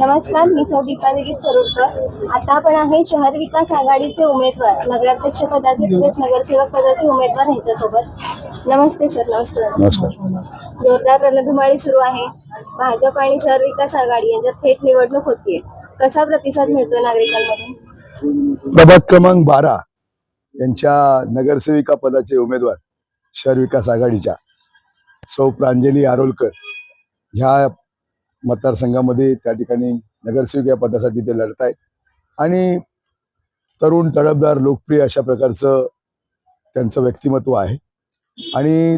नमस्कार मी सौ दीपा दिलीप सरोडकर. आता आपण आहे शहर विकास आघाडीचे उमेदवार नगराध्यक्ष पदाचे तसेच नगरसेवक पदाचे उमेदवार यांच्यासोबत. नमस्ते सर नमस्कार. नमस्कार. जोरदार रणधुमाळी सुरू आहे. भाजप आणि शहर विकास आघाडी यांच्यात थेट निवडणूक होतीये. कसा प्रतिसाद मिळतोय नागरिकांमधून प्रभाग क्रमांक बारा यांच्या नगरसेविका पदाचे उमेदवार शहर विकास आघाडीच्या सौ प्रांजली आरोलकर. ह्या मतदारसंघामध्ये त्या ठिकाणी नगरसेविका पदासाठी ते लढत आहेत. आणि तरुण तडफदार लोकप्रिय अशा प्रकारचं त्यांचं व्यक्तिमत्व आहे. आणि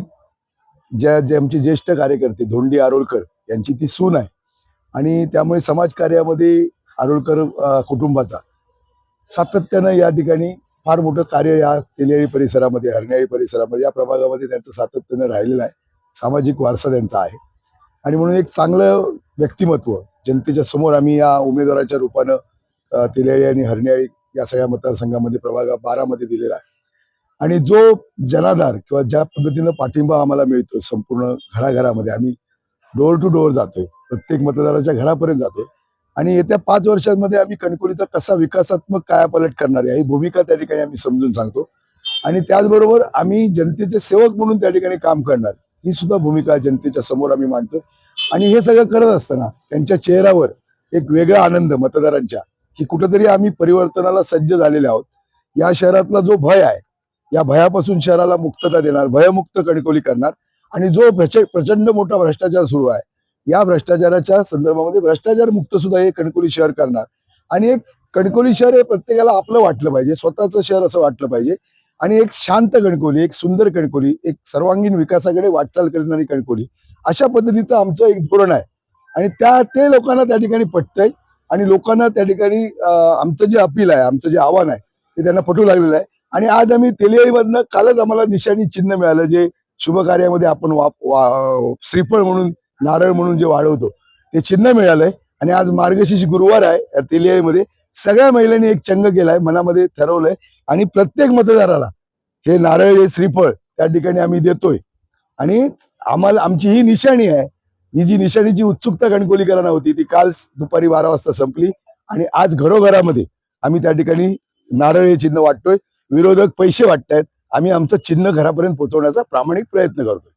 ज्या जे आमचे ज्येष्ठ कार्यकर्ते धोंडी आरोलकर यांची ती सून आहे. आणि त्यामुळे समाजकार्यामध्ये आरोलकर कुटुंबाचा सातत्यानं या ठिकाणी फार मोठं कार्य या तेलियाळी परिसरामध्ये हरण्याळी परिसरामध्ये या प्रभागामध्ये त्यांचं सातत्यानं राहिलेलं आहे. सामाजिक वारसा त्यांचा आहे. आणि म्हणून एक चांगलं व्यक्तिमत्व. जनतेच्या समोर आम्ही या उमेदवाराच्या रूपानं अ, आणि हरण्याळी या सगळ्या मतदारसंघामध्ये प्रभाग बारामध्ये दिलेला आहे. आणि जो जनाधार किंवा ज्या पद्धतीनं पाठिंबा आम्हाला मिळतो संपूर्ण घराघरामध्ये आम्ही डोअर टू डोअर जातोय. प्रत्येक मतदाराच्या घरापर्यंत जातोय. आणि येत्या पाच वर्षांमध्ये आम्ही कणकोलीचा कसा विकासात्मक कायापालट करणार आहे ही भूमिका त्या ठिकाणी आम्ही समजून सांगतो. आणि त्याचबरोबर आम्ही जनतेचे सेवक म्हणून त्या ठिकाणी काम करणार ही सुद्धा भूमिका जनतेच्या समोर आम्ही मांडतो आणि हे सगळं करत असताना त्यांच्या चेहऱ्यावर एक वेगळा आनंद मतदारांच्या की कुठेतरी आम्ही परिवर्तनाला सज्ज झालेले आहोत. या शहरातला जो भय आहे या भयापासून शहराला मुक्तता देणार भयमुक्त कणकोली करणार आणि जो प्रचंड मोठा भ्रष्टाचार सुरू आहे या भ्रष्टाचाराच्या संदर्भामध्ये भ्रष्टाचार मुक्त सुद्धा हे कणकोली शहर करणार. आणि एक कणकोली शहर हे प्रत्येकाला आपलं वाटलं पाहिजे स्वतःचं शहर असं वाटलं पाहिजे आणि एक शांत कणकोली एक सुंदर कणकोली एक सर्वांगीण विकासाकडे वाटचाल करणारी कणकोली अशा पद्धतीचं आमचं एक धोरण आहे. आणि त्या ते लोकांना त्या ठिकाणी पटतंय आणि लोकांना त्या ठिकाणी आमचं जे अपील आहे आमचं जे आव्हान आहे ते त्यांना पटू लागलेलं आहे. आणि आज आम्ही तेलियाईमधनं कालच आम्हाला निशाणी चिन्ह मिळालं जे शुभ कार्यामध्ये आपण वाप वा- श्रीफळ म्हणून नारळ म्हणून जे वाढवतो ते चिन्ह मिळालंय. आणि आज मार्गशीर्ष गुरुवार आहे तेलियाईमध्ये. सगळ्या महिलांनी एक चंग केलाय मनामध्ये ठरवलंय. आणि प्रत्येक मतदाराला हे नारळ हे श्रीफळ त्या ठिकाणी आम्ही देतोय. आणि आम्हाला आमची ही निशाणी आहे. ही जी निशाणीची उत्सुकता कणकोलीकरांना होती ती काल दुपारी बारा वाजता संपली. आणि आज घरोघरामध्ये आम्ही त्या ठिकाणी नारळ हे चिन्ह वाटतोय. विरोधक पैसे वाटतायत. आम्ही आमचं चिन्ह घरापर्यंत पोहोचवण्याचा प्रामाणिक प्रयत्न करतोय.